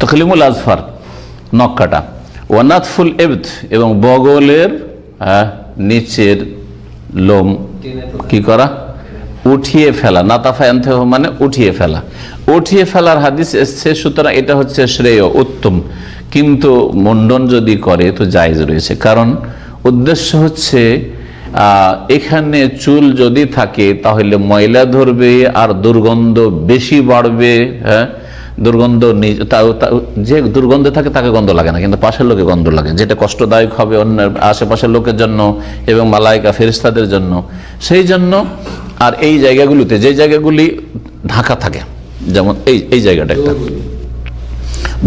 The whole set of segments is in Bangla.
তখলিমুল আজফার নখ কাটা ওয়ানাতফুল এবদ এবং বগলের আহ, নিচের লোম কি করা? উঠিয়ে ফেলা। নাতাফা আনতে মানে উঠিয়ে ফেলা। উঠিয়ে ফেলার হাদিস এসছে সুতরাং এটা হচ্ছে শ্রেয় উত্তম। কিন্তু মন্ডন যদি করে তো জায়জ রয়েছে। কারণ উদ্দেশ্য হচ্ছে এখানে চুল যদি থাকে তাহলে ময়লা ধরবে আর দুর্গন্ধ বেশি বাড়বে হ্যাঁ? দুর্গন্ধ যে দুর্গন্ধে থাকে তাকে গন্ধ লাগে না, কিন্তু পাশের লোকে গন্ধ লাগে। যেটা কষ্টদায়ক হবে অন্য আশেপাশের লোকের জন্য এবং মালাইকা ফেরিস্তাদের জন্য। সেই জন্য আর এই জায়গাগুলিতে, যে জায়গাগুলি ঢাকা থাকে, যেমন এই এই জায়গাটা একটা।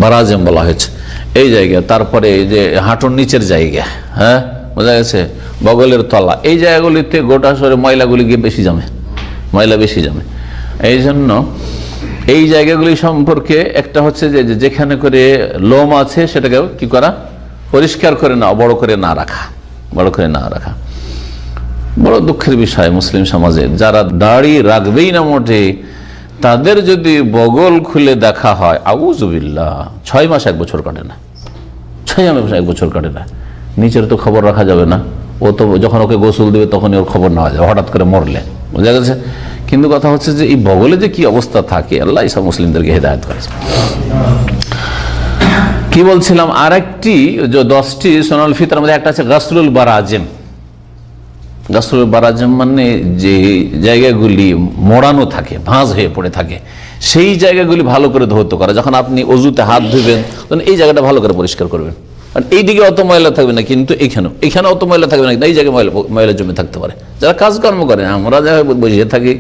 বারাজেম বলা হয়েছে। এই জায়গা, তারপরে এই যে হাঁটুর নিচের জায়গা হ্যাঁ? বোঝা গেছে? বগলের তলা। এই জায়গাগুলিতে গোটা শহরে ময়লাগুলি গিয়ে বেশি জমে, ময়লা বেশি জমে। এই জন্য এই জায়গাগুলি সম্পর্কে একটা হচ্ছে যে যেখানে করে লোম আছে সেটাকে কি করা? পরিষ্কার করে না বড় করে না রাখা, বড় করে না রাখা। বড় দুঃখের বিষয় মুসলিম সমাজে যারা দাড়ি রাখবেই না মোটে, তাদের যদি বগল খুলে দেখা হয় আউজুবিল্লা ছয় মাস এক বছর কাটে না। ছয় মাস এক বছর কাটে না। নিচের তো খবর রাখা যাবে না। ও তো যখন ওকে গোসল দেবে তখনই ওর খবর নেওয়া যাবে, হঠাৎ করে মরলে। বোঝা গেছে? কিন্তু কথা হচ্ছে যে এই বগলে যে কি অবস্থা থাকে, আল্লাহ সব মুসলিমদেরকে হেদায়ত করেছে। কি বলছিলাম? আর একটি দশটি সোনাল ফিতার মধ্যে একটা আছে গাসরুল বারাজেম। গাসরুল বারাজেম মানে যে জায়গাগুলি মোড়ানো থাকে, ভাঁজ হয়ে পড়ে থাকে। সেই জায়গাগুলি ভালো করে ধৌত করা। যখন আপনি অজুতে হাত ধুবেন তখন এই জায়গাটা ভালো করে পরিষ্কার করবেন। আর এইদিকে অত ময়লা থাকবে না কিন্তু এখানেও। এখানে অত ময়লা থাকবে না কিন্তু এই জায়গায় ময়লা ময়লা জমে থাকতে পারে। যারা কাজকর্ম করে আমরা যারা বসে থাকি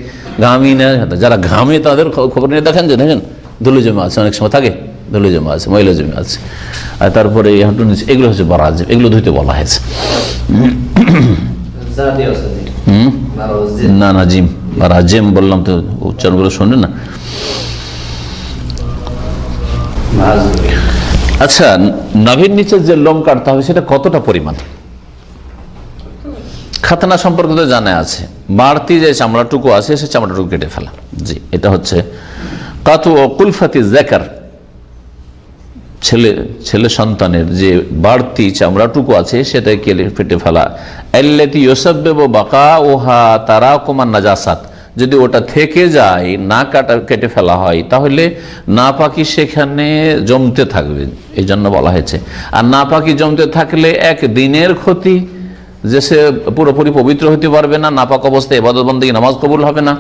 ঘামি না যারা ঘামে তাদের খবর নিয়ে দেখেন যে দেখেন ধুলো জমে আছে অনেক সময় থাকে ধুলো জমে আছে ময়লা জমে আছে। আর তারপরে হাঁটু নিচে এগুলো হচ্ছে বারাজ এগুলো ধুইতে বলা হয়েছে। না না জিম বা রাজেম বললাম তো উচ্চারণগুলো শোনে না। আচ্ছা নাভির নিচে যে লোম কাটতে হবে, সেটা কতটা পরিমাণ? খাতনা সম্পর্কে তো জানা আছে। বাড়তি যে চামড়াটুকু আছে, সে চামড়াটুকু কেটে ফেলা। জি, এটা হচ্ছে কাতু ও কুলফাতি জ্যাকার ছেলে ছেলে সন্তানের যে বাড়তি চামড়াটুকু আছে সেটা কেটে ফেটে ফেলা। এল্লেতি ইয়োসাব্বেব বাকা ওহা তারা কুমার নাজাসাত। যদি ওটা থেকে যায়, না কাটা, কেটে ফেলা হয়, তাহলে না পাখি সেখানে জমতে থাকবে এই জন্য বলা হয়েছে। আর না পাখি জমতে থাকলে এক দিনের ক্ষতি, যে সে পুরোপুরি পবিত্র হতে পারবে না, নাপাক অবস্থায় এবাদত বন্দী নামাজ কবুল হবে না।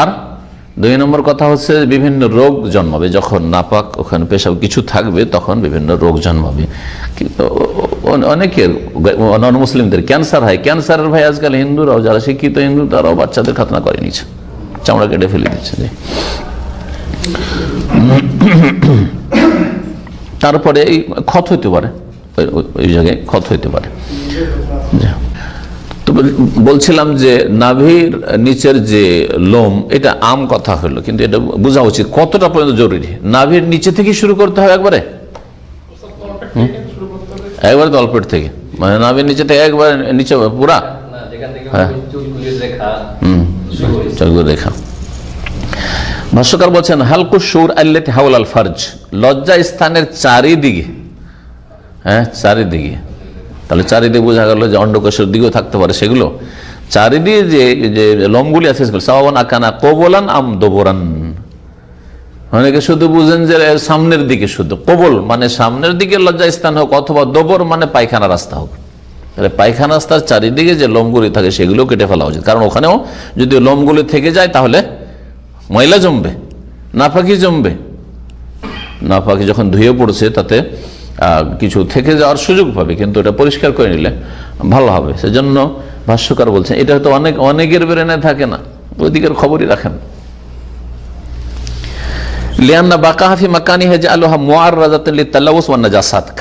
আর দুই নম্বর কথা হচ্ছে বিভিন্ন রোগ জন্মাবে, যখন নাপাক ওখানে পেশাব কিছু থাকবে, তখন বিভিন্ন রোগ জন্মাবে। অনেকের নন মুসলিমদের ক্যান্সার হয়। ক্যান্সারের ভাই আজকাল হিন্দুরাও, যারা শিক্ষিত হিন্দু, তারাও বাচ্চাদের খাতনা করে নিচ্ছে। চামড়া কেটে ফেলে দিচ্ছে। তারপরে এই ক্ষত হইতে পারে। ওই- জায়গায় ক্ষত হইতে পারে। তো বলছিলাম যে নাভির নিচের যে লোম এটা আম কথা হলো কিন্তু এটা বোঝা উচিত কতটা পর্যন্ত জরুরি। নাভির নিচে থেকে শুরু করতে হবে একবারে? একবারে তলপেট থেকে। মানে নাভির নিচে থেকে একবারে নিচে পুরা? হ্যাঁ। রেখা ভাষ্যকার বলছেন হালকু সুর আল্লেতে হাউল আল ফার্জ লজ্জা স্থানের চারিদিকে হ্যাঁ চারিদিকে। তাহলে চারিদিকে বোঝা গেল যে অন্ডকোষের দিকেও থাকতে পারে সেগুলো। চারিদিকে যে যে লোমগুলি আছে সেগুলো সাবান আকানা কবলান আম দোবরান। অনেকে শুধু বুঝেন যে সামনের দিকে শুধু, কবল মানে সামনের দিকে লজ্জা স্থান হোক অথবা দোবর মানে পায়খানা রাস্তা হোক। তাহলে পায়খানা রাস্তার চারিদিকে যে লোমগুলি থাকে সেগুলো কেটে ফেলা উচিত। কারণ ওখানেও যদি লোমগুলি থেকে যায় তাহলে ময়লা জমবে নাপাকি জমবে। নাপাকি যখন ধুয়ে পড়ছে তাতে কিছু থেকে যাওয়ার সুযোগ পাবে, কিন্তু এটা পরিষ্কার করে নিলে ভালো হবে। সেজন্য ভাষ্যকার বলছেন, এটা হয়তো অনেক, অনেকের বেরেনে থাকে না, ওইদিকের খবরই রাখেন। লিয়ান্না বাকাহাফি মাকানি হেজে আলোহা মোয়ার রাজাতলি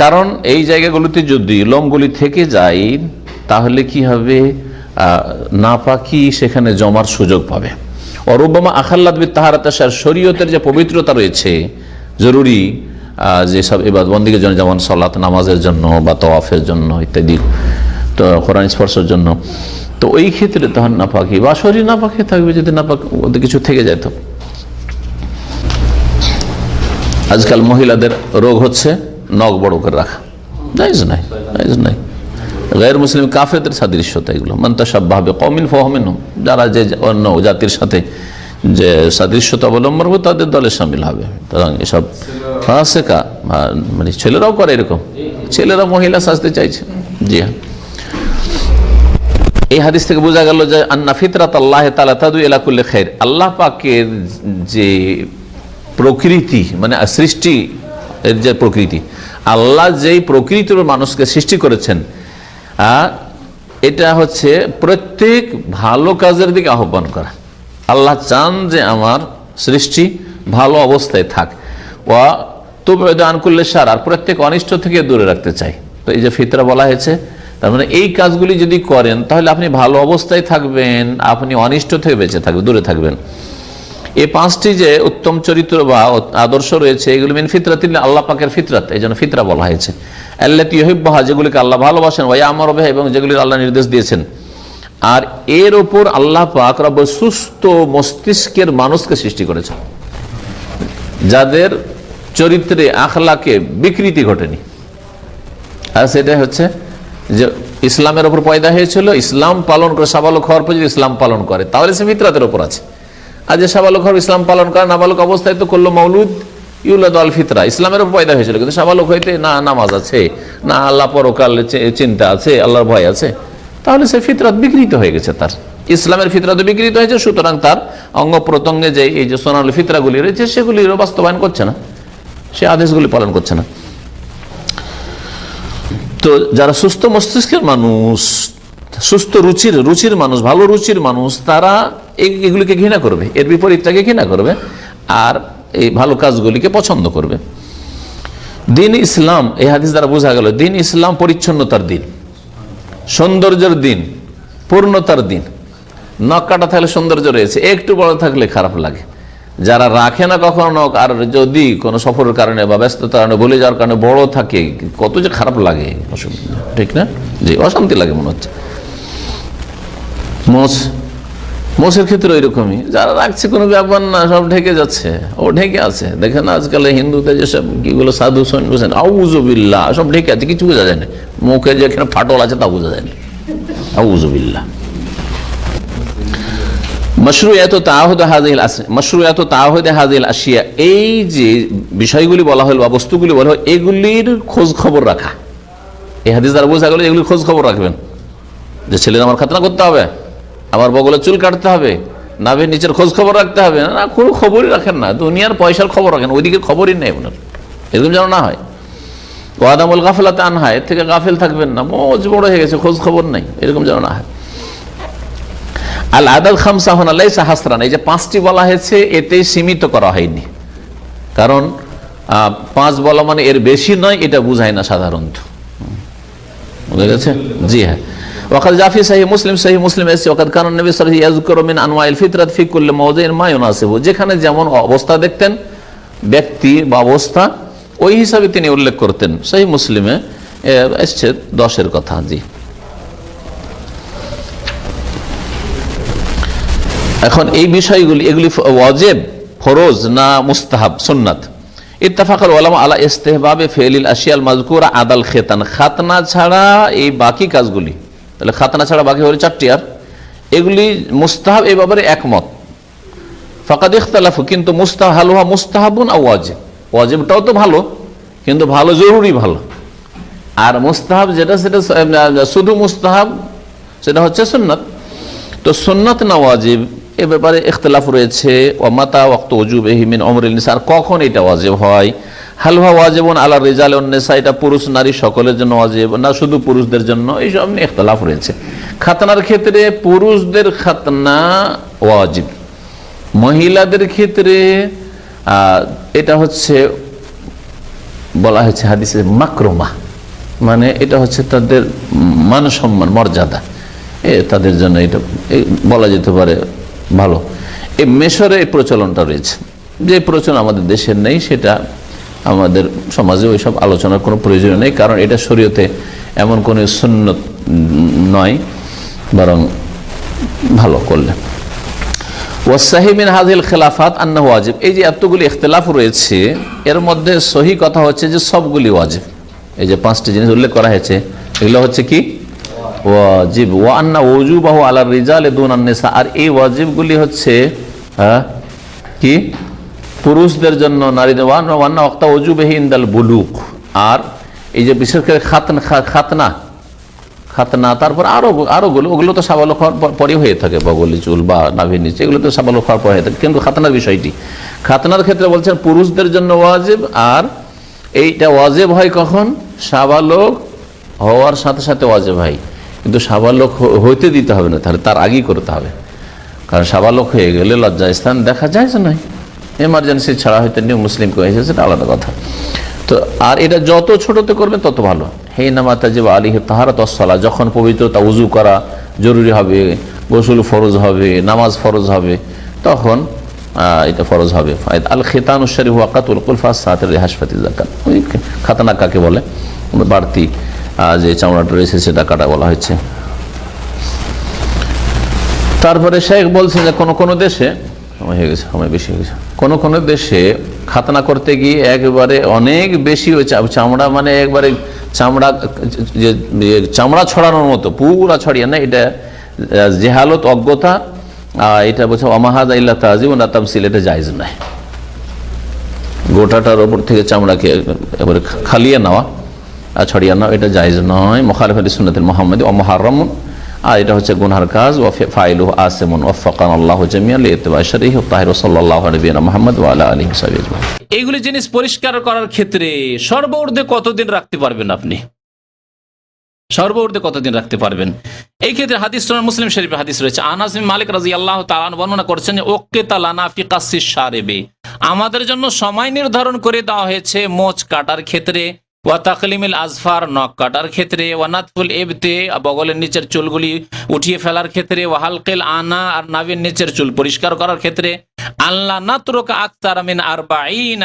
কারণ এই জায়গাগুলিতে যদি লোমগুলি থেকে যায়, তাহলে কি হবে? নাপাকি সেখানে জমার সুযোগ পাবে। অরুবামা আখাল্লাদ বি তাহারাতার শরীয়তের যে পবিত্রতা রয়েছে, জরুরি যেসব এবার বন্দিকের জন্য, যেমন সলাত নামাজের জন্য বা তওয়াফের জন্য ইত্যাদি, তো কোরআন স্পর্শের জন্য। তো ওই ক্ষেত্রে তখন নাপাকি, বা শরীর নাপাকি থাকবে যদি নাপাক ওদের কিছু থেকে যায় তো। আজকাল মহিলাদের রোগ হচ্ছে নখ বড় করে রাখা। জাইজ নাই জাইজ নাই। গায়ের মুসলিম কাফেরদের সাদৃশ্যতা এগুলো। মান্তা সাব্বাহবে কমিন ফহমিন যারা যে অন্য জাতির সাথে যে সাদৃশ্যতা অবলম্বন হবে তাদের দলে সামিল হবে। সুতরাং এসব ফাঁসেকা মানে ছেলেরাও করে এরকম। ছেলেরা মহিলা সাজতে চাইছে। জি হ্যাঁ। এই হাদিস থেকে বোঝা গেল যে, আন্না ফিতরাত আল্লাহ তালা তাদু এলাকুল্লে খের আল্লাহ পাকের যে প্রকৃতি মানে সৃষ্টি, এর যে প্রকৃতি, আল্লাহ যেই প্রকৃতির মানুষকে সৃষ্টি করেছেন এটা হচ্ছে প্রত্যেক ভালো কাজের দিকে আহ্বান করা। আল্লাহ চান যে আমার সৃষ্টি ভালো অবস্থায় থাক। ওয়া তবে আনকুল্লে সার আর প্রত্যেক অনিষ্ট থেকে দূরে রাখতে চাই। তো এই যে ফিতরা বলা হয়েছে, তার মানে এই কাজগুলি যদি করেন, তাহলে আপনি ভালো অবস্থায় থাকবেন, আপনি অনিষ্ট থেকে বেঁচে থাকবেন, দূরে থাকবেন। এই পাঁচটি যে উত্তম চরিত্র বা আদর্শ রয়েছে, এগুলি মেন ফিতরাত আল্লাহ পাকের ফিতরাত, এই জন্য ফিতরা বলা হয়েছে। আল্লাহ ইহিবাহা যেগুলিকে আল্লাহ ভালোবাসেন, ওয়া আমার এবং যেগুলি আল্লাহ নির্দেশ দিয়েছেন। আর এর ওপর আল্লাহ পাক রব সুস্থ মস্তিষ্কের মানুষকে সৃষ্টি করেছে যাদের চরিত্রে আখলাকে বিকৃতি ঘটেনি। আর সেটা হচ্ছে যে ইসলামের ওপর পয়দা হয়েছিল, ইসলাম পালন করে সাবালক হওয়ার পর যদি ইসলাম পালন করে, তাহলে সে ফিতরাতের ওপর আছে। আর যে সাবালক হওয়ার ইসলাম পালন করে, নাবালক অবস্থায় তো করল মৌলুদ ইউলাদ আল ফিতরা। ইসলামের ওপর পয়দা হয়েছিল, কিন্তু সাবালক হইতে না নামাজ আছে, না আল্লাহ পরকাল চিন্তা আছে, আল্লাহর ভয় আছে। তাহলে সে ফিতরাত বিকৃত হয়ে গেছে তার। ইসলামের ফিতরাত বিকৃত হয়েছে, সুতরাং তার অঙ্গ প্রত্যঙ্গে যে এই যে সোনালী ফিতরাগুলি রয়েছে, সেগুলিরও বাস্তবায়ন করছে না। সে আদেশগুলি পালন করছে না। তো যারা সুস্থ মস্তিষ্কের মানুষ, সুস্থ রুচির রুচির মানুষ, ভালো রুচির মানুষ, তারা এগুলিকে ঘৃণা করবে। এর বিপরীতটাকে ঘৃণা করবে আর এই ভালো কাজগুলিকে পছন্দ করবে। দিন ইসলাম, এই হাদিস দ্বারা বোঝা গেল, দিন ইসলাম পরিচ্ছন্নতার দিন। সৌন্দর্যের দিন, পূর্ণতার দিন। নখ কাটা থাকলে সৌন্দর্য রয়েছে, একটু বড় থাকলে খারাপ লাগে। যারা রাখে না কখনো নখ, আর যদি কোনো সফরের কারণে বা ব্যস্ততার কারণে, ভুলে যাওয়ার কারণে বড় থাকে, কত যে খারাপ লাগে। অসুবিধা ঠিক না? জি, অশান্তি লাগে মনে হচ্ছে। মোষ মোষের ক্ষেত্রে ওইরকমই। যারা রাখছে কোনো ব্যাপার না, সব ঢেকে যাচ্ছে। ও ঢেকে আছে। দেখেন আজকাল হিন্দুদের যেসব কিগুলো সাধু সৈন্য আউজবিল্লা সব ঢেকে আছে, কিছু বোঝা যায় না। মুখে যেখানে ফাটল আছে তা বোঝা যায় না। আউজবিল্লা মশরুয়াত হাজিল হাজিল এই যে বিষয়গুলি বলা বা বস্তুগুলি বলা এগুলির রাখা। বোঝা গেল এগুলির রাখবেন। যে ছেলের আমার খাতনা করতে হবে। আমার বগলে চুল কাটতে হবে, নাভের নিচের খোঁজ খবর রাখতে হবে। না কোনো খবরই রাখেন না, দুনিয়ার পয়সার খবর রাখেন, ওইদিকে খবরই নেই আপনার। এরকম যেন না হয়। ওয়াদামুল গাফেলাতে আনহা, এর থেকে গাফেল থাকবেন না, মজ বড় হয়ে গেছে, খোঁজ খবর নেই, এরকম যেন না হয়। আল আদাল খামসাহন আল্লাহ সাহাস্রান এই যে পাঁচটি বলা হয়েছে, এতে সীমিত করা হয়নি। কারণ পাঁচ বলা মানে এর বেশি নয়, এটা বুঝায় না সাধারণত। বুঝা গেছে? জি হ্যাঁ। ওয়াকাল জাফি সাহি মুসলিম সাহি মুসলিম এসেছে ওকাদ কারণ নবী ইয়াজকুরু মিন আনওয়াইল ফিতরাত ফি কুল্লি মাওযিন মা ইউনাসিবু। যেখানে যেমন অবস্থা দেখতেন, ব্যক্তি বা অবস্থা, ওই হিসাবে তিনি উল্লেখ করতেন। সেই মুসলিমে এসছে দশের কথা, জি। এখন এই বিষয়গুলি, এগুলি ওয়াজেব, ফরোজ না মুস্তাহাব, সুন্নাত? ইত্তাফাকাল ওলামা আলা ইস্তেহবাবে ফেলিল আশিয়াল মাজকুরা আদাল খেতান। খাতনা ছাড়া এই বাকি কাজগুলি তাহলে খাতনা ছাড়া বাকি হলো চারটি আর। এগুলি মুস্তাহাব এ ব্যাপারে একমত। ফাকাদ ইখতালাফু, কিন্তু মুস্তাহ হালুহা মুস্তাহাবুন আর ওয়াজিব। ওয়াজিবটাও তো ভালো, কিন্তু ভালো জরুরি ভালো। আর মুস্তাহাব যেটা, সেটা শুধু মুস্তাহাব, সেটা হচ্ছে সুন্নাত। তো সুন্নাত না ওয়াজিব, এ ব্যাপারে ইখতলাফ রয়েছে। ওমাতা ওয়াক্ত ওজুব এহিমিন অমরুল নিসা, আর কখন এটা ওয়াজিব হয়? হালুয়া ওয়াজিবন আলা রেজাল নেশা এটা পুরুষ, নারী সকলের জন্য ওয়াজিব, না শুধু পুরুষদের জন্য, এইসব নিয়ে ইখতলাফ রয়েছে। খাতনার ক্ষেত্রে পুরুষদের খাতনা ওয়াজিব। মহিলাদের ক্ষেত্রে এটা হচ্ছে, বলা হয়েছে হাদিসে মাকরমা মানে এটা হচ্ছে তাদের মান সম্মান, মর্যাদা। এ, তাদের জন্য এটা বলা যেতে পারে ভালো। এই মেশরে এই প্রচলনটা রয়েছে। যে প্রচলন আমাদের দেশের নেই, সেটা আমাদের সমাজে ওইসব আলোচনার কোনো প্রয়োজন নেই, কারণ এটা শরীয়তে এমন কোনো সুন্নত নয়, বরং ভালো করলে। ওয়াসাহিমিন হাজিল খেলাফাত আন্না ওয়াজিব। এই যে এতগুলি ইখতলাফ রয়েছে, এর মধ্যে সহি কথা হচ্ছে যে সবগুলি ওয়াজিব। এই যে পাঁচটি জিনিস উল্লেখ করা হয়েছে, এগুলো হচ্ছে কি? ওয়াজিব। ওয়া আন্না ওজুবাহু আলা রিজাল দুন আন্নেসা আর এই ওয়াজিবগুলি হচ্ছে হ্যাঁ কি? পুরুষদের জন্য নারীদের ওয়ান ওয়ান্না ওক্তা ওজুবেহি ইন্দাল বুলুক। আর এই যে বিশেষ করে খাতনা খাতনা খাতনা, তারপর আরও আরও গুলো, ওগুলো তো সাবালক হওয়ার পর- হয়ে থাকে, বগলি চুল বা নাভির নিচে, এগুলো তো সাবালক হওয়ার পর হয়ে থাকে। কিন্তু খাতনার বিষয়টি, খাতনার ক্ষেত্রে বলছেন পুরুষদের জন্য ওয়াজিব, আর এইটা ওয়াজেব হয় কখন? সাবালক হওয়ার সাথে সাথে ওয়াজেব হয়। কিন্তু সাবালক হইতে দিতে হবে না, তাহলে তার আগেই করতে হবে। কারণ সাবালক হয়ে গেলে লজ্জা স্থান দেখা যায় নয় এমার্জেন্সি ছাড়া হয়তো নিউ মুসলিম হয়েছে সেটা আলাদা কথা। তো আর এটা যত ছোটতে করবেন তত ভালো। হে নামাতা যে আলী তাহারা তসলা যখন পবিত্রতা উজু করা জরুরি হবে, গোসল ফরজ হবে, নামাজ ফরজ হবে, তখন এটা ফরজ হবে। আল খেতান শরীফ ওয়াকাতুল কুলফা সাতের হাসপাতি জাকাত ওই খাতানা কাকে বলে? বাড়তি যে চামড়াটা রয়েছে, সেটা কাটা বলা হয়েছে। তারপরে শেখ বলছে যে কোনো কোনো দেশে, সময় হয়ে গেছে, সময় বেশি হয়ে গেছে। কোনো কোনো দেশে খাতনা করতে গিয়ে একবারে অনেক বেশি ওই চামড়া মানে একবারে চামড়া যে চামড়া ছড়ানোর মতো পুরা ছড়িয়ে না এটা জেহালত অজ্ঞতা আহ, এটা বলছে অমাহাদ ইল্লা তাজিব না তামসিল এটা জায়জ নয়। গোটাটার ওপর থেকে চামড়াকে এবারে খালিয়ে নেওয়া আর ছড়িয়ে নেওয়া এটা জায়জ নয়। মোখালেফ আলী সুন্নতিল মোহাম্মদ ও মহারমন আর এটা হচ্ছে গুনহার কাজ। ও ফাইলু আসেমন। ওফাকান আল্লাহ জামিয়াল ইতবাশরিহ তাহির সাল্লাহ নবীনা মোহাম্মদ ওয়ালা আলী সাহেব এইগুলি জিনিস পরিষ্কার করার ক্ষেত্রে সর্বঊর্ধ্বে কতদিন রাখতে পারবেন আপনি? সর্বঊর্ধ্বে কতদিন রাখতে পারবেন? এই ক্ষেত্রে হাদিস সুনান মুসলিম শরীফে হাদিস রয়েছে আনাস মালিক রাজি আল্লাহ তালান বর্ণনা করছেন ওকে তালানা ফি কাসিস সারেবে আমাদের জন্য সময় নির্ধারণ করে দেওয়া হয়েছে মোচ কাটার ক্ষেত্রে। ওয়া তাকলিমিল আজফার নখ কাটার ক্ষেত্রে ওয়ানাতফুল এবতে বগলের নিচের চুলগুলি উঠিয়ে ফেলার ক্ষেত্রে ওয়াহালকেল আনা আর নাভির নিচের চুল পরিষ্কার করার ক্ষেত্রে আল্লাহ নাতরকা আক্তার মিন আর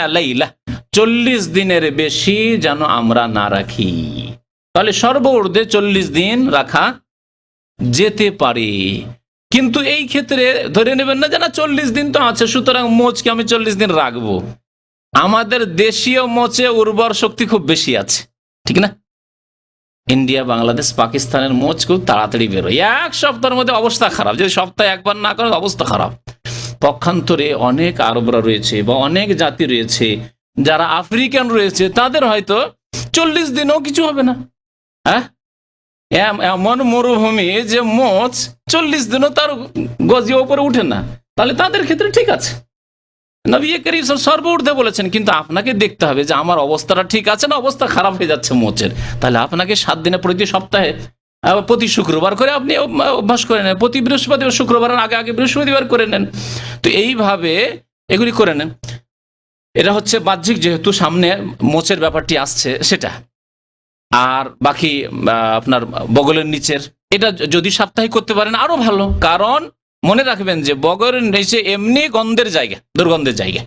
লাইলা, চল্লিশ দিনের বেশি যেন আমরা না রাখি। তাহলে সর্বঊর্ধ্বে চল্লিশ দিন রাখা যেতে পারে। কিন্তু এই ক্ষেত্রে ধরে নেবেন না যে, না, চল্লিশ দিন তো আছে, সুতরাং মোচকে আমি চল্লিশ দিন রাখব। আমাদের দেশীয় মোচে উর্বর শক্তি খুব বেশি আছে, ঠিক না? ইন্ডিয়া, বাংলাদেশ, পাকিস্তানের মোচ খুব তাড়াতাড়ি বেরোয় এক সপ্তাহের মধ্যে অবস্থা খারাপ। যদি সপ্তাহে একবার না করে, অবস্থা খারাপ। পক্ষান্তরে অনেক আরবরা রয়েছে বা অনেক জাতি রয়েছে যারা আফ্রিকান রয়েছে, তাদের হয়তো চল্লিশ দিনও কিছু হবে না। হ্যাঁ? এম- এমন মরুভূমি যে মোচ চল্লিশ দিনও তার গজিয়ে ওপরে উঠে না। তাহলে তাদের ক্ষেত্রে ঠিক আছে। নবী করিম সর্বঊর্ধ্বে বলেছেন, কিন্তু আপনাকে দেখতে হবে যে আমার অবস্থাটা ঠিক আছে না অবস্থা খারাপ হয়ে যাচ্ছে মোচের তাহলে আপনাকে সাত দিনে প্রতি সপ্তাহে প্রতি শুক্রবার করে আপনি অভ্যাস করে নেন, প্রতি বৃহস্পতিবার শুক্রবারের আগে আগে বৃহস্পতিবার করে নেন। তো এইভাবে এগুলি করে নেন। এটা হচ্ছে বাহ্যিক যেহেতু সামনে মোচের ব্যাপারটি আসছে সেটা। আর বাকি আপনার বগলের নিচের, এটা যদি সাপ্তাহিক করতে পারেন আরও ভালো। কারণ মনে রাখবেন যে বগলের নিচে এমনি গন্ধের জায়গা, দুর্গন্ধের জায়গা।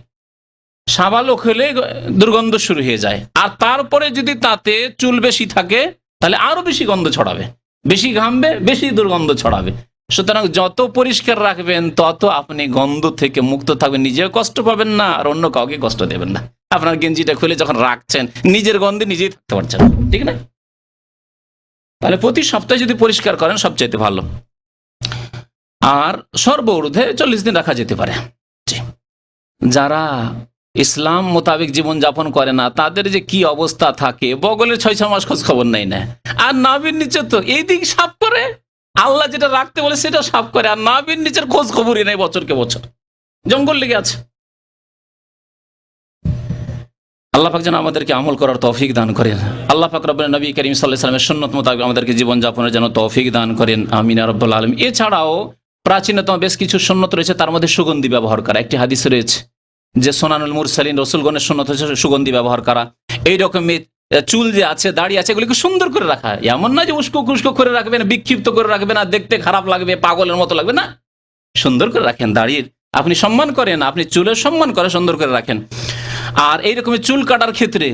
সাবালক হলে দুর্গন্ধ শুরু হয়ে যায়। আর তারপরে যদি তাতে চুল বেশি থাকে, তাহলে আরও বেশি গন্ধ ছড়াবে। বেশি ঘামবে, বেশি দুর্গন্ধ ছড়াবে। সুতরাং যত পরিষ্কার রাখবেন, তত আপনি গন্ধ থেকে মুক্ত থাকবেন। নিজেও কষ্ট পাবেন না, আর অন্য কাউকে কষ্ট দেবেন না। আপনার গেঞ্জিটা খুলে যখন রাখছেন, নিজের গন্ধে নিজেই থাকতে পারছেন ঠিক না? তাহলে প্রতি সপ্তাহে যদি পরিষ্কার করেন, সবচাইতে ভালো। আর সর্বঊর্ধ্বে চল্লিশ দিন রাখা যেতে পারে। যারা ইসলাম মোতাবেক জীবন যাপন করে না, তাদের যে কি অবস্থা থাকে, বগলের ছয় ছ মাস খোঁজ খবর নেই না। আর নাবির নিচে তো এই দিক করে, আল্লাহ যেটা রাখতে বলে সেটা সাফ করে, আর নাবির নিচের খোঁজ খবরই নেই বছরকে বছর। জঙ্গল লেগে আছে। আল্লাহ পাক যেন আমাদেরকে আমল করার তৌফিক দান করেন। আল্লাহ পাক রব্বুল নবী করিম সাল্লাহ সাল্লামের সুন্নত মোতাবেক আমাদেরকে জীবন যাপনের জন্য তৌফিক দান করেন। আমিনা রব্বুল আলম এছাড়াও প্রাচীনতম বেশ কিছু সুন্নত রয়েছে তার মধ্যে সুগন্ধি ব্যবহার করা। একটি হাদিস রয়েছে যে সোনানুল মুরসালিন রসুলগণের সুন্নত হচ্ছে সুগন্ধি ব্যবহার করা। এই রকমের আহ, চুল যে আছে দাড়ি আছে এগুলিকে সুন্দর করে রাখা এমন না যে উস্কো কুস্কো করে রাখবেন বিক্ষিপ্ত করে রাখবেন আর দেখতে খারাপ লাগবে পাগলের মতো লাগবে না। সুন্দর করে রাখেন দাড়ির। আপনি সম্মান করেন আপনি চুলের সম্মান করে সুন্দর করে রাখেন। আর এই রকমের চুল কাটার ক্ষেত্রে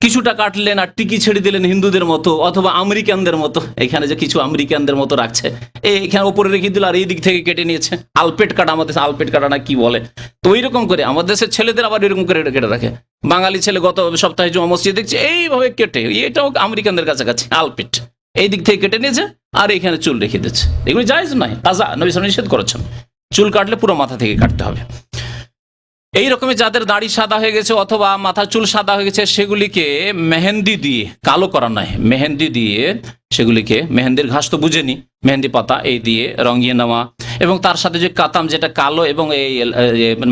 কিছুটা কাটলেন আর টিকি ছেড়ে দিলেন হিন্দুদের মতো অথবা আমেরিকানদের মতো। এখানে যে কিছু আমেরিকানদের মতো রাখছে। এখানে ওপরে রেখে দিল আর এই দিক থেকে কেটে নিয়েছে। আলপেট কাটা আমাদের আলপেট কাটা না কি বলে। তো ওই রকম করে আমাদের দেশের ছেলেদের আবার এরকম করে কেটে রাখে। বাঙালি ছেলে গত সপ্তাহে জমা মসজিদ দেখছি, এইভাবে কেটে, এটাও আমেরিকানদের কাছাকাছি, আলপেট। এই দিক থেকে কেটে নিয়েছে আর এখানে চুল রেখে দিচ্ছে। এগুলো জায়জ নয়, তাজা, নবী নিষেধ করেছেন। চুল কাটলে পুরো মাথা থেকে কাটতে হবে। এই রকমের যাদের দাড়ি সাদা হয়ে গেছে অথবা মাথা চুল সাদা হয়ে গেছে, সেগুলিকে মেহেন্দি দিয়ে কালো করা নয়। মেহেন্দি দিয়ে সেগুলিকে, মেহেন্দির ঘাস তো বুঝেনি, মেহেন্দি পাতা এই দিয়ে রঙিয়ে নেওয়া। এবং তার সাথে যে কাতাম যেটা কালো এবং এই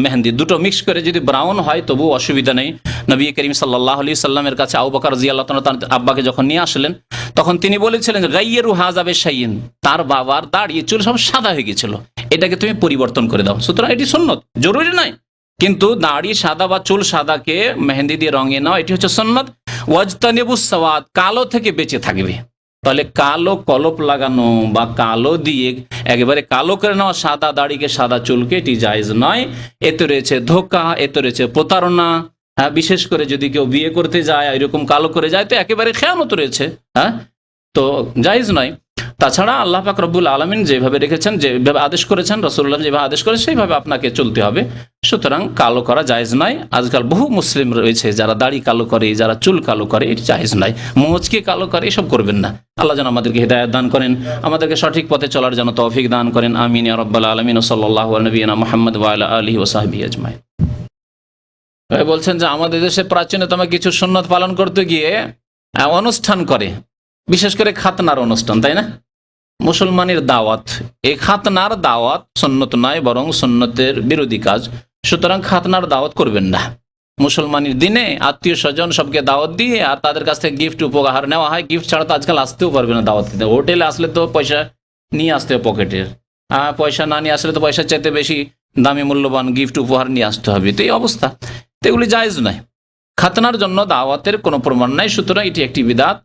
মেহেন্দি দুটো মিক্স করে যদি ব্রাউন হয়, তবু অসুবিধা নেই। নবী করিম সাল্লাহ আলি সাল্লামের কাছে আবু বকর জিয়াল্লাহ তার আব্বাকে যখন নিয়ে আসলেন, তখন তিনি বলেছিলেন গাইয়েরু হাজাবে শাইন তার বাবার দাড়ি, চুল সব সাদা হয়ে গেছিল এটাকে তুমি পরিবর্তন করে দাও। সুতরাং এটি সুন্নত, জরুরি নয়। কিন্তু দাড়ি সাদা বা চুল সাদাকে মেহেন্দি দিয়ে রঙিয়ে নেওয়া এটি হচ্ছে সন্ন্যত ওয়াজতানেবু সওয়াদ কালো থেকে বেঁচে থাকবে। তাহলে কালো কলপ লাগানো বা কালো দিয়ে একেবারে কালো করে নেওয়া সাদা দাড়িকে, সাদা চুলকে, এটি জায়েজ নয়। এতে রয়েছে ধোকা, এতে রয়েছে প্রতারণা। হ্যাঁ বিশেষ করে যদি কেউ বিয়ে করতে যায়, এরকম কালো করে যায়, তো একেবারে খেয়ানত রয়েছে। হ্যাঁ তো জায়েজ নয়। তাছাড়া আল্লাহ পাক রব্বুল আলমিন যেভাবে রেখেছেন যেভাবে আদেশ করেছেন রসুল্লাহ যেভাবে আদেশ করে সেইভাবে আপনাকে চলতে হবে। সুতরাং কালো করা জায়েজ নয়। আজকাল বহু মুসলিম রয়েছে যারা দাড়ি কালো করে, যারা চুল কালো করে, এটি জায়েজ নয়। মোচকে কালো করে, এসব করবেন না। আল্লাহ যেন আমাদেরকে হৃদায়ত দান করেন, আমাদেরকে সঠিক পথে চলার জন্য তৌফিক দান করেন। আমিন রব্বাল আলমিন সাল্লাহ নবীনা মোহাম্মদ ওয়াল আলী ওসাহাবি আজমাই বলছেন যে আমাদের দেশে প্রাচীনতম কিছু সুন্নত পালন করতে গিয়ে অনুষ্ঠান করে। বিশেষ করে খাতনার অনুষ্ঠান, তাই না? মুসলমানের দাওয়াত এই খাতনার দাওয়াত সন্ন্যত নয়, বরং সন্ন্যতের বিরোধী কাজ। সুতরাং খাতনার দাওয়াত করবেন না। মুসলমানের দিনে আত্মীয় স্বজন সবকে দাওয়াত দিয়ে আর তাদের কাছ থেকে গিফট উপহার নেওয়া হয়। গিফট ছাড়া তো আজকাল আসতেও পারবে না দাওয়াত দিতে। হোটেলে আসলে তো পয়সা নিয়ে আসতে হবে পকেটের। আর পয়সা না নিয়ে আসলে তো পয়সা চাইতে বেশি দামি মূল্যবান গিফট উপহার নিয়ে আসতে হবে। তো এই অবস্থা। তো এগুলি জায়েজ নয়। খাতনার জন্য দাওয়াতের কোনো প্রমাণ নাই। সুতরাং এটি একটি বিদাত।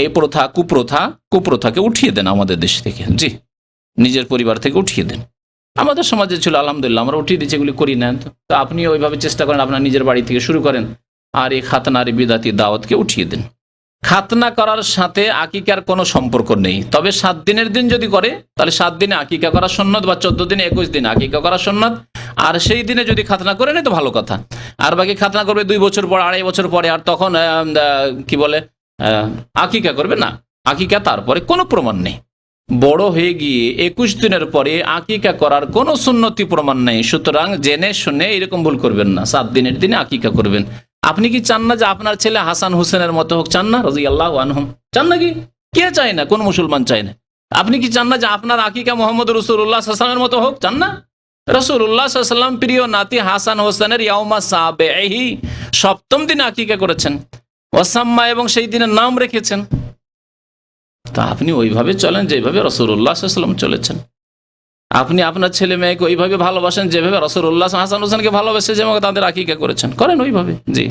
এই প্রথা, কুপ্রথা, কুপ্রথাকে উঠিয়ে দেন আমাদের দেশ থেকে। জি, নিজের পরিবার থেকে উঠিয়ে দেন। আমাদের সমাজে ছিল, আলহামদুলিল্লাহ, আমরা উঠিয়ে দিচ্ছি এগুলি করি না। তো আপনি ওইভাবে চেষ্টা করেন, আপনার নিজের বাড়ি থেকে শুরু করেন, আর এই খাতনার বিদাতি দাওয়াতকে উঠিয়ে দেন। খাতনা করার সাথে আকিকার কোনো সম্পর্ক নেই। তবে সাত দিনের দিন যদি করে, তাহলে সাত দিনে আকিকা করা সন্ন্যত বা চোদ্দ দিনে একুশ দিন আকিকা করা সন্ন্যত আর সেই দিনে যদি খাতনা করে নেই তো ভালো কথা। আর বাকি খাতনা করবে দুই বছর পর, আড়াই বছর পরে, আর তখন কি বলে আকিকা করবে না। আকিকা তারপরে কোনো প্রমাণ নেই। বড় হয়ে গিয়ে একুশ দিনের পরে আকিকা করার কোনো সুন্নতি প্রমাণ নেই। সুতরাং জেনে শুনে এরকম ভুল করবেন না। সাত দিনের দিনে আকিকা করবেন। আপনি কি চান না যে আপনার ছেলে হাসান হোসেনের মতো হোক? চান না? রাজি আল্লাহ আনহম। চান না কি? কে চায় না? কোন মুসলমান চায় না। আপনি কি চান না যে আপনার আকিকা মোহাম্মদ রসুল্লাহ সাল্লামের মতো হোক? চান না। রসুল্লাহ সাল্লাম প্রিয় নাতি হাসান হোসেনের ইয়াউমা সাবেহি সপ্তম দিনে আকিকা করেছেন। ওসাম্মা এবং সেই দিনের নাম রেখেছেন। তা আপনি ওইভাবে চলেন যেভাবে রসুল্লাহ সাল্লাম চলেছেন। আপনি আপনার ছেলে মেয়েকে ওইভাবে ভালোবাসেন যেভাবে রসুল্লাহ হাসান হোসেনকে ভালোবেসে যেভাবে তাদের আকিকা করেছেন। করেন ওইভাবে, জি।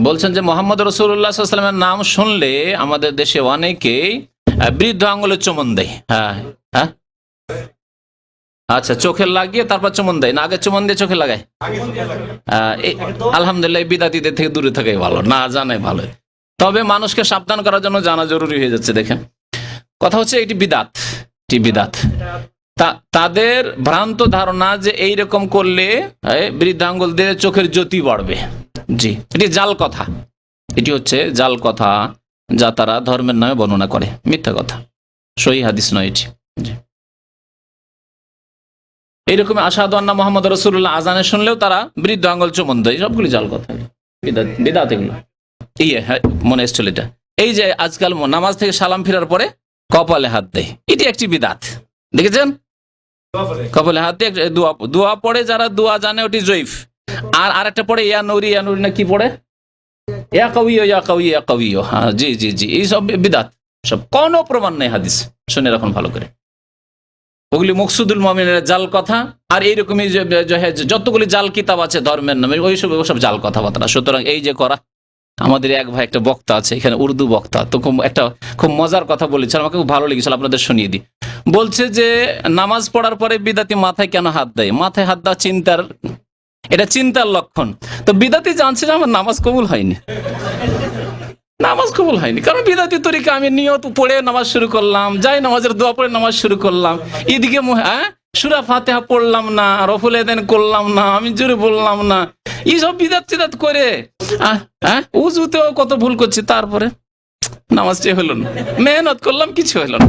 বলছেন যে মোহাম্মদ রসুল্লাহ সাল্লামের নাম শুনলে আমাদের দেশে অনেকেই বৃদ্ধ আঙ্গুলের চমন দেয়। হ্যাঁ হ্যাঁ। আচ্ছা চোখে লাগিয়ে তারপর চমন দেয়। না, আগে চমন দিয়ে চোখে লাগায়। আলহামদুলিল্লাহ বিদাতিদের থেকে দূরে থাকাই ভালো, না জানাই ভালো। তবে মানুষকে সাবধান করার জন্য জানা জরুরি হয়ে যাচ্ছে, দেখেন। কথা হচ্ছে এটি বিদাত এটি বিদাত। তাদের ভ্রান্ত ধারণা যে এই রকম করলে বৃদ্ধাঙ্গুল দিয়ে চোখের জ্যোতি বাড়বে। জি, এটি জাল কথা। এটি হচ্ছে জাল কথা যা তারা ধর্মের নামে বর্ণনা করে। মিথ্যা কথা। সহি হাদিস নয় এটি। এইরকম আসাদু আন্না মোহাম্মদ রসুল্লাহ আজানে শুনলেও তারা বৃদ্ধ আঙ্গুল চুমন দেয়। সবগুলি জাল কথা। বিদাত এগুলো। ইয়ে হ্যাঁ মনে এসছিল এটা। এই যে আজকাল নামাজ থেকে সালাম ফেরার পরে কপালে হাত দেয়। এটি একটি বিদাত। দেখেছেন? কপালে হাত দিয়ে দোয়া দোয়া পড়ে যারা দোয়া জানে ওটি জৈফ আর আরেকটা পড়ে, ইয়া নৌরি ইয়া নৌরি না কি পড়ে? ইয়া কবিও ইয়া কবি ইয়া কবিও হ্যাঁ জি জি জি। এই সব বিদাত। সব কোনো প্রমাণ নেই হাদিস। শুনে রাখুন ভালো করে। ওগুলি মকসুদুল মমিনের জাল কথা, আর এইরকমই যতগুলি জাল কিতাব আছে ধর্মের নামে, ওই সব জাল কথাবার্তা। সুতরাং এই যে করা, আমাদের এক ভাই, একটা বক্তা আছে, এখানে উর্দু বক্তা, তো খুব একটা, খুব মজার কথা বলেছে, আমাকে খুব ভালো লেগেছিল আপনাদের শুনিয়ে দিই। বলছে যে, নামাজ পড়ার পরে বিদাতি মাথায় কেন হাত দেয়? মাথায় হাত দেওয়া চিন্তার, এটা চিন্তার লক্ষণ। তো বিদাতি জানছে যে আমার নামাজ কবুল হয়নি। নামাজ কবুল হয়নি। কারণ বিদাতি তরিকা, আমি নিয়ত পড়ে নামাজ শুরু করলাম, যাই নামাজের দোয়া পড়ে নামাজ শুরু করলাম। এদিকে হ্যাঁ? সুরা ফাতেহা পড়লাম না, রফুল এদেন করলাম না, আমি জোরে বললাম না। এইসব বিদাত চিদাত করে হ্যাঁ? উজুতেও কত ভুল করছি, তারপরে নামাজটি হলো না। মেহনত করলাম, কিছু হলো না।